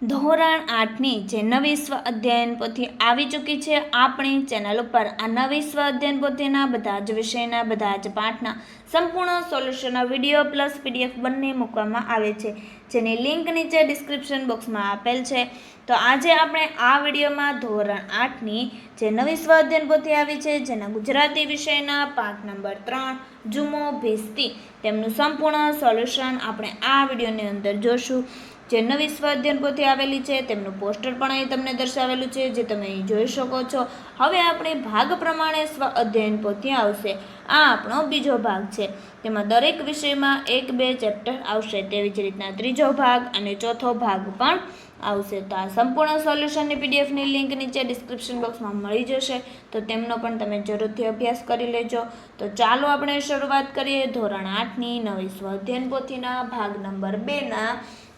ધોરણ આઠની જે નવી સ્વ અધ્યયન પોથી આવી ચૂકી છે આપણી ચેનલ ઉપર. આ નવી સ્વ અધ્યયન પોથીના બધા જ વિષયના, બધા જ પાઠના સંપૂર્ણ સોલ્યુશનના વીડિયો પ્લસ પીડીએફ બંને મૂકવામાં આવે છે. જેની લિંક નીચે ડિસ્ક્રિપ્શન બોક્સમાં આપેલ છે. તો આજે આપણે આ વિડીયોમાં ધોરણ આઠની જે નવી સ્વ અધ્યયન પોથી આવી છે, જેના ગુજરાતી વિષયના પાઠ નંબર ત્રણ, જુમો ભેસ્તી, તેમનું સંપૂર્ણ સોલ્યુશન આપણે આ વિડીયોની અંદર જોશું. જે નવી સ્વ અધ્યયન પોથી આવેલી છે, તેમનું પોસ્ટર પણ અહીં તમને દર્શાવેલું છે, જે તમે અહીં જોઈ શકો છો. હવે આપણે ભાગ પ્રમાણે સ્વ અધ્યયન પોથી આવશે. આ આપણો બીજો ભાગ છે. તેમાં દરેક વિષયમાં એક બે ચેપ્ટર આવશે. તેવી જ રીતના ત્રીજો ભાગ અને ચોથો ભાગ પણ આવશે. તો આ સંપૂર્ણ સોલ્યુશનની પીડીએફની લિંક નીચે ડિસ્ક્રિપ્શન બોક્સમાં મળી જશે. તો તેમનો પણ તમે જરૂરથી અભ્યાસ કરી લેજો. તો ચાલો આપણે શરૂઆત કરીએ ધોરણ આઠની નવી સ્વાધ્યાયન પોથીના ભાગ નંબર બેના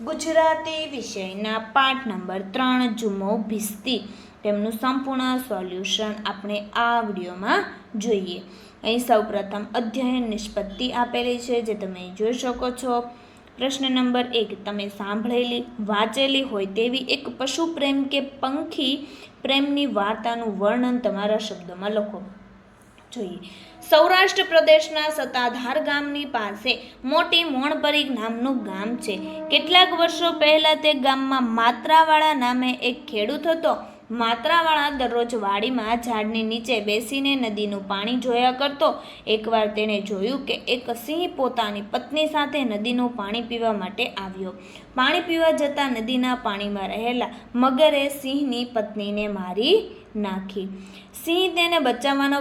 ગુજરાતી વિષયના પાઠ નંબર ત્રણ જુમો ભીસ્તી. તેમનું સંપૂર્ણ સોલ્યુશન આપણે આ વિડીયોમાં જોઈએ. અહીં સૌપ્રથમ અધ્યયન નિષ્પત્તિ આપેલી છે, જે તમે જોઈ શકો છો. પ્રશ્ન નંબર એક, તમે સાંભળેલી, વાંચેલી હોય તેવી એક પશુ પ્રેમ કે પંખી પ્રેમની વાર્તાનું વર્ણન તમારા શબ્દોમાં લખો. જોઈએ. સૌરાષ્ટ્ર પ્રદેશના સત્તાધાર ગામની પાસે મોટી મોણપરી નામનું ગામ છે. કેટલાક વર્ષો પહેલાં તે ગામમાં માત્રાવાળા નામે એક ખેડૂત હતો. માત્રાવાળા દરરોજ વાડીમાં ઝાડની નીચે બેસીને નદીનું પાણી જોયા કરતો, એકવાર તેણે જોયું કે એક સિંહ પોતાની પત્ની સાથે નદીનું પાણી પીવા માટે આવ્યો. પાણી પીવા જતાં નદીના પાણીમાં રહેલા મગરે સિંહની પત્નીને મારી નાખી. સિંહ તેને બચાવવાનો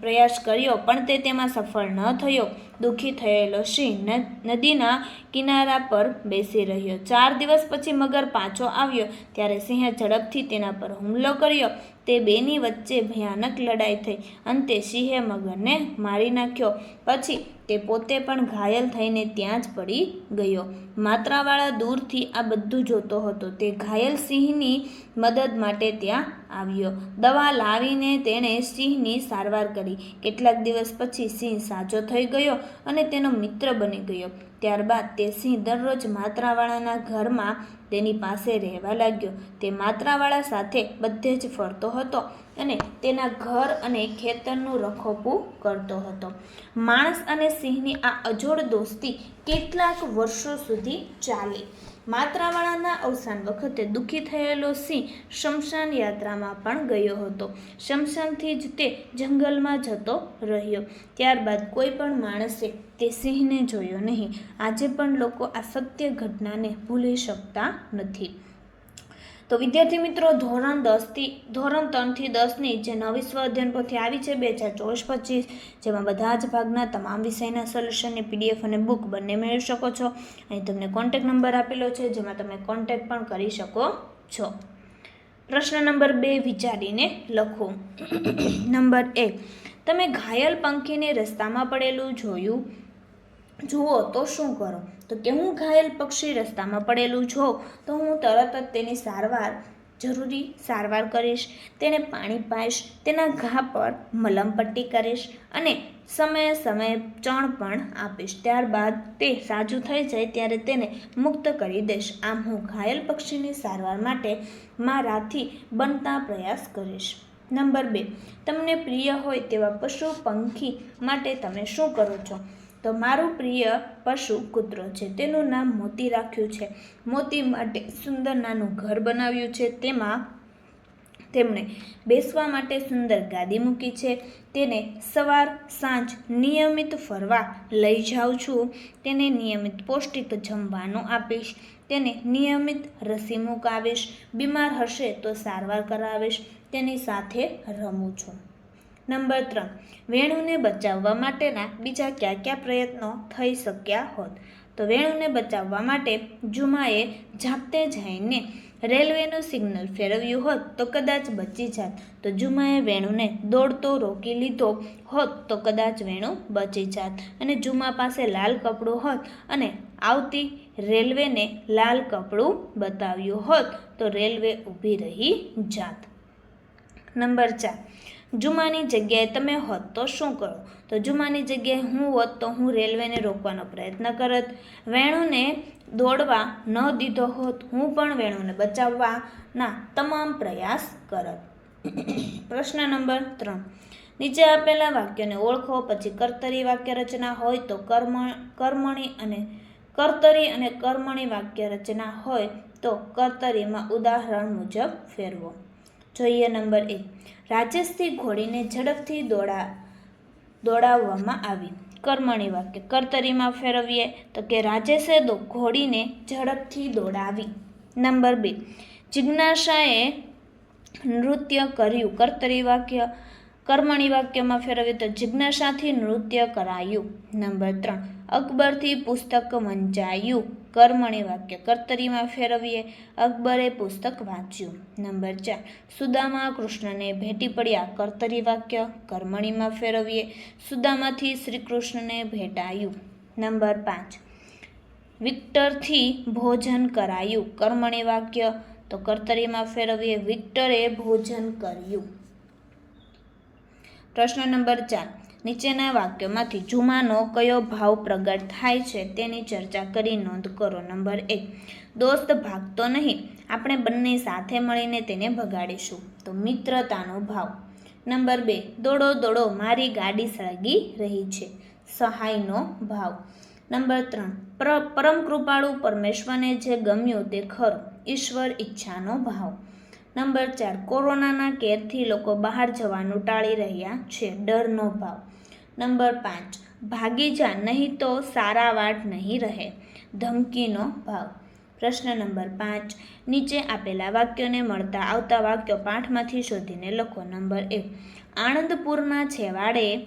પ્રયાસ કર્યો, પણ તે તેમાં સફળ ન થયો. દુઃખી થયેલો સિંહ નદીના કિનારા પર બેસી રહ્યો. ચાર દિવસ પછી મગર પાછો આવ્યો, ત્યારે સિંહે ઝડપથી તેના પર હુમલો કર્યો. તે બેની વચ્ચે ભયાનક લડાઈ થઈ. અંતે સિંહે મગરને મારી નાખ્યો. પછી તે પોતે પણ ઘાયલ થઈને ત્યાં જ પડી ગયો. માત્રાવાળા દૂરથી આ બધું જોતો હતો. તે ઘાયલ સિંહની મદદ માટે ત્યાં આવ્યો. દવા લાવીને તેણે સિંહની સારવાર કરી. કેટલાક દિવસ પછી સિંહ સાજો થઈ ગયો અને તેનો મિત્ર બની ગયો. ત્યારબાદ તે સિંહ દરરોજ માત્રાવાળાના ઘરમાં તેની પાસે રહેવા લાગ્યો. તે માત્રાવાળા સાથે બધે જ ફરતો હતો અને તેના ઘર અને ખેતરનું રખોપું કરતો હતો. માણસ અને સિંહની આ અજોડ દોસ્તી કેટલાક વર્ષો સુધી ચાલી. માત્રાવાળાના અવસાન વખતે દુઃખી થયેલો સિંહ શમશાન યાત્રામાં પણ ગયો હતો. શમશાનથી જ તે જંગલમાં જતો રહ્યો. ત્યારબાદ કોઈ પણ માણસે તે સિંહને જોયો નહીં. આજે પણ લોકો આ સત્ય ઘટનાને ભૂલી શકતા નથી. તો વિદ્યાર્થી મિત્રો, ધોરણ દસથી, ધોરણ ત્રણથી દસની જે નવી સ્વ અધ્યયન પોથી આવી છે, બે હજાર ચોવીસ પચીસ, જેમાં બધા જ ભાગના તમામ વિષયના સોલ્યુશનની પીડીએફ અને બુક બંને મેળવી શકો છો. અહીં તમને કોન્ટેક નંબર આપેલો છે, જેમાં તમે કોન્ટેક પણ કરી શકો છો. પ્રશ્ન નંબર બે, વિચારીને લખો. નંબર એક, તમે ઘાયલ પંખીને રસ્તામાં પડેલું જોયું? જુઓ તો શું કરો? તો કે હું ઘાયલ પક્ષી રસ્તામાં પડેલું છો, તો હું તરત જ તેની સારવાર, જરૂરી સારવાર કરીશ. તેને પાણી પાઈશ, તેના ઘા પર મલમપટ્ટી કરીશ અને સમયે સમયે ચણ પણ આપીશ. ત્યારબાદ તે સાજું થઈ જાય ત્યારે તેને મુક્ત કરી દઈશ આમ હું ઘાયલ પક્ષીની સારવાર માટે મારાથી બનતા પ્રયાસ કરીશ. નંબર બે. તમને પ્રિય હોય તેવા પશુ પંખી માટે તમે શું કરો છો? તો મારું પ્રિય પશુ કૂતરો છે. તેનું નામ મોતી રાખ્યું છે. મોતી માટે સુંદર નાનું ઘર બનાવ્યું છે. તેમાં તેમણે બેસવા માટે સુંદર ગાદી મૂકી છે. તેને સવાર, સાંજ નિયમિત ફરવા લઈ જાઉં છું. તેને નિયમિત પૌષ્ટિક જમવાનું આપીશ. તેને નિયમિત રસી મુકાવીશ. બીમાર હશે તો સારવાર કરાવીશ. તેની સાથે રમું છું. નંબર ત્રણ, વેણુને બચાવવા માટેના બીજા કયા કયા પ્રયત્નો થઈ શક્યા હોત? તો વેણુને બચાવવા માટે જુમાએ જાતે જઈને રેલવેનું સિગ્નલ ફેરવ્યું હોત તો કદાચ બચી જાત. તો જુમાએ વેણુને દોડતો રોકી લીધો હોત તો કદાચ વેણુ બચી જાત. અને જુમા પાસે લાલ કપડું હોત અને આવતી રેલવેને લાલ કપડું બતાવ્યું હોત તો રેલવે ઊભી રહી જાત. નંબર ચાર જુમાની જગ્યાએ તમે હોત તો શું કરો? તો જુમાની જગ્યાએ હું હોત તો હું રેલવેને રોકવાનો પ્રયત્ન કરત. વેણુને દોડવા ન દીધો હોત, હું પણ વેણુને બચાવવાના તમામ પ્રયાસ કરત. પ્રશ્ન નંબર ત્રણ. નીચે આપેલા વાક્યોને ઓળખો, પછી કર્તરી વાક્ય રચના હોય તો કર્મ, કર્મણી અને કર્તરી અને કર્મણી વાક્ય રચના હોય તો કર્તરીમાં ઉદાહરણ મુજબ ફેરવો. જોઈએ નંબર એક. રાજેશથી ઘોડીને ઝડપથી દોડા, દોડાવવામાં આવી. કર્મણી વાક્ય, કર્તરીમાં ફેરવીએ તો કે રાજેશે ઘોડીને ઝડપથી દોડાવી. નંબર બે, જિજ્ઞાસાએ નૃત્ય કર્યું. કર્તરી વાક્ય, કર્મણી વાક્યમાં ફેરવીએ તો જિજ્ઞાસાથી નૃત્ય કરાયું. નંબર ત્રણ, અકબરથી પુસ્તક વંચાયું. કર્મણી વાક્ય કર્તરીમાં ફેરવીએ. અકબરે પુસ્તક વાંચ્યું. નંબર ચાર. સુદામા કૃષ્ણને ભેટી પડ્યા કર્તરી વાક્ય કર્મણીમાં ફેરવીએ. સુદામાથી શ્રી કૃષ્ણને ભેટાયું. નંબર પાંચ. વિક્ટરથી ભોજન કરાયું. કર્મણી વાક્ય તો કર્તરીમાં ફેરવીએ. વિક્ટરે ભોજન કર્યું. પ્રશ્ન નંબર ચાર. નીચેના વાક્યોમાંથી જુમાનો કયો ભાવ પ્રગટ થાય છે તેની ચર્ચા કરી નોંધ કરો. નંબર એક, દોસ્ત ભાગતો નહીં. આપણે બંને સાથે મળીને તેને ભગાડીશું. તો મિત્રતાનો ભાવ. નંબર બે, દોડો દોડો મારી ગાડી સળગી રહી છે. સહાયનો ભાવ. નંબર ત્રણ, પર, પરમ કૃપાળુ પરમેશ્વરને જે ગમ્યું તે ખરું. ઈશ્વર ઈચ્છાનો ભાવ. નંબર ચાર, કોરોનાના કેરથી લોકો બહાર જવાનું ટાળી રહ્યા છે. ડરનો ભાવ. નંબર પાંચ, ભાગી જા, નહીં તો સારા વાટ નહીં રહે. ધમકીનો ભાવ. પ્રશ્ન નંબર પાંચ, નીચે આપેલા વાક્યોને મળતા આવતા વાક્યો પાઠમાંથી શોધીને લખો. નંબર એક, આણંદપુરના છેવાડે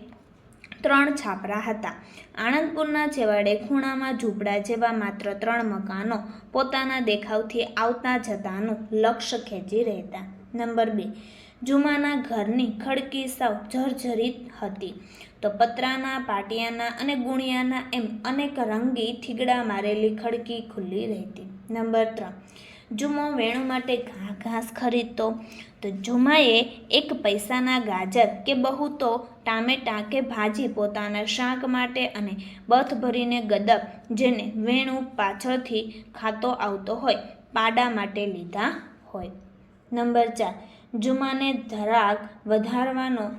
ત્રણ છાપરા હતા. આણંદપુરના છેવાડે ખૂણામાં ઝૂંપડા જેવા માત્ર ત્રણ મકાનો પોતાના દેખાવથી આવતા જતાનું લક્ષ્ય ખેંચી રહેતા. નંબર બે જુમાના ઘરની ખડકી સાવ જર્જરિત હતી. તો પતરાના, પાટિયાના અને ગુણિયાના એમ અનેક રંગી થીગડા મારેલી ખડકી ખુલ્લી રહેતી. નંબર ત્રણ. જુમો વેણુ માટે ઘાસ ખરીદતો. તો જુમાએ એક પૈસાના ગાજર કે બહુ તો ટામેટાં કે ભાજી પોતાના શાક માટે અને બથ ભરીને ગદબ જેને વેણુ પાછળથી ખાતો આવતો હોય, પાડા માટે લીધા હોય. નંબર ચાર. જુમાને ધરાક વધારવાનો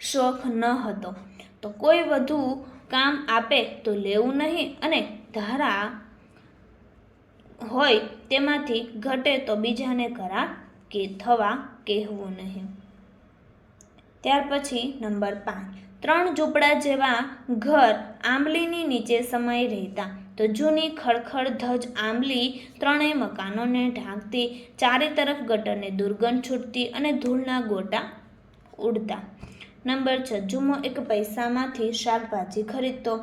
શોખ ન હતો. તો કોઈ વધુ કામ આપે તો લેવું નહીં અને ધારા હોય તેમાંથી ઘટે તો બીજાને કરા કે થવા કહેવું નહીં. ત્યાર પછી નંબર પાંચ. ત્રણ ઝૂંપડા જેવા ઘર આંબલીની નીચે સમય રહેતા. તો જૂની ખડખડ ધજ આંબલી ત્રણેય મકાનોને ઢાંકતી, ચારે તરફ ગટરને દુર્ગંધ છૂટતી અને ધૂળના ગોટા ઉડતા. નંબર છ, જુમો એક પૈસામાંથી શાકભાજી ખરીદતો.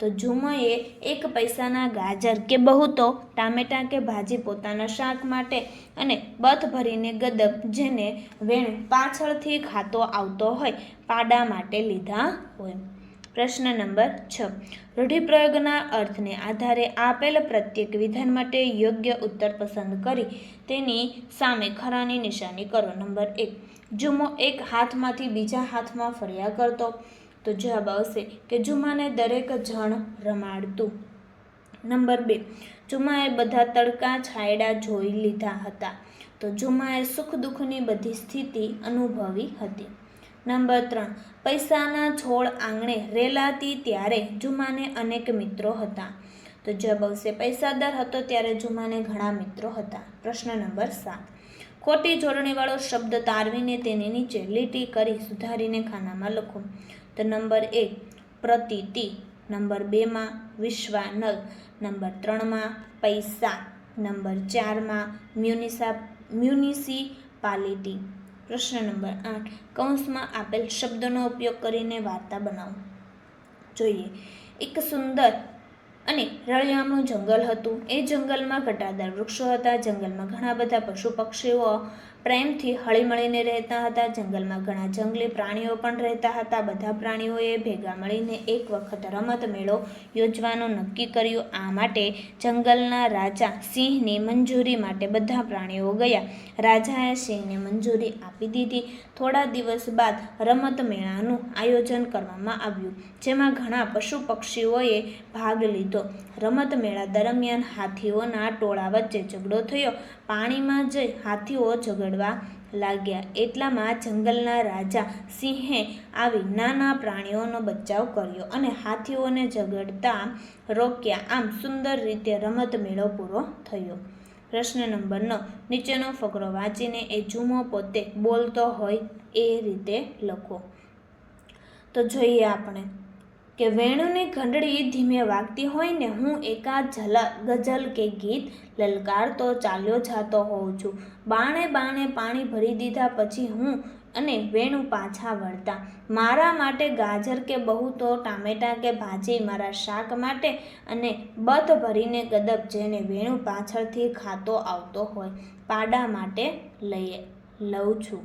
તો જુમોએ એક પૈસાના ગાજર કે બહુ તો ટામેટાં કે ભાજી પોતાના શાક માટે અને બથ ભરીને ગદબ જેને વેણ પાછળથી ખાતો આવતો હોય, પાડા માટે લીધા હોય. પ્રશ્ન નંબર છ. રૂઢિપ્રયોગના અર્થને આધારે આપેલ પ્રત્યેક વિધાન માટે યોગ્ય ઉત્તર પસંદ કરી તેની સામે ખરાની નિશાની કરો. નંબર એક. જુમો એક હાથમાંથી બીજા હાથમાં ફર્યા કરતો. તો જવાબ આવશે કે જુમાને દરેક જણ રમાડતું. નંબર બે. જુમાએ બધા તડકા છાયડા જોઈ લીધા હતા. તો જુમાએ સુખ દુઃખની બધી સ્થિતિ અનુભવી હતી. નંબર ત્રણ. પૈસાના છોડ આંગણે રેલાતી ત્યારે જુમાને અનેક મિત્રો હતા. તો જબ આવશે, પૈસાદાર હતો ત્યારે જુમાને ઘણા મિત્રો હતા. પ્રશ્ન નંબર સાત. ખોટી જોડણીવાળો શબ્દ તારવીને તેની નીચે લીટી કરી સુધારીને ખાનામાં લખો. તો નંબર એક, પ્રતીતિ. નંબર બેમાં, વિશ્વાનલ. નંબર ત્રણમાં, પૈસા. નંબર ચારમાં, મ્યુનિસા, મ્યુનિસિપાલિટી. પ્રશ્ન નંબર આઠ. કૌંસમાં આપેલ શબ્દનો ઉપયોગ કરીને વાર્તા બનાવો. જોઈએ. એક સુંદર અને રળિયામણું જંગલ હતું. એ જંગલમાં ઘટાદાર વૃક્ષો હતા. જંગલમાં ઘણા બધા પશુ પક્ષીઓ પ્રેમથી હળીમળીને રહેતા હતા, જંગલમાં ઘણા જંગલી પ્રાણીઓ પણ રહેતા હતા. બધા પ્રાણીઓએ ભેગા મળીને એક વખત રમત મેળો યોજવાનું નક્કી કર્યું. આ માટે જંગલના રાજા સિંહની મંજૂરી માટે બધા પ્રાણીઓ ગયા. રાજાએ સિંહને મંજૂરી આપી દીધી. થોડા દિવસ બાદ રમત મેળાનું આયોજન કરવામાં આવ્યું, જેમાં ઘણા પશુ પક્ષીઓએ ભાગ લીધો. રમત મેળા દરમિયાન હાથીઓના ટોળા વચ્ચે ઝઘડો થયો. પાણીમાં જઈ હાથીઓ ઝઘડવા લાગ્યા. એટલામાં જંગલના રાજા સિંહે આવી નાના પ્રાણીઓનો બચાવ કર્યો અને હાથીઓને ઝઘડતા રોક્યા. આમ સુંદર રીતે રમત મેળો પૂરો થયો. પ્રશ્ન નંબર નવ. નીચેનો ફકરો વાંચીને એ જુમો પોતે બોલતો હોય એ રીતે લખો. તો જોઈએ આપણે. કે વેણુની ઘંટડી ધીમે વાગતી હોય ને હું એકાદ ઝલ, ગઝલ કે ગીત લલકારતો ચાલ્યો જાતો હોઉં છું. બાણે બાણે પાણી ભરી દીધા પછી હું અને વેણુ પાછા વળતા. મારા માટે ગાજર કે બહુ તો ટામેટાં કે ભાજી મારા શાક માટે અને બથ ભરીને ગદબ જેને વેણુ પાછળથી ખાતો આવતો હોય, પાડા માટે લઈએ લઉં છું.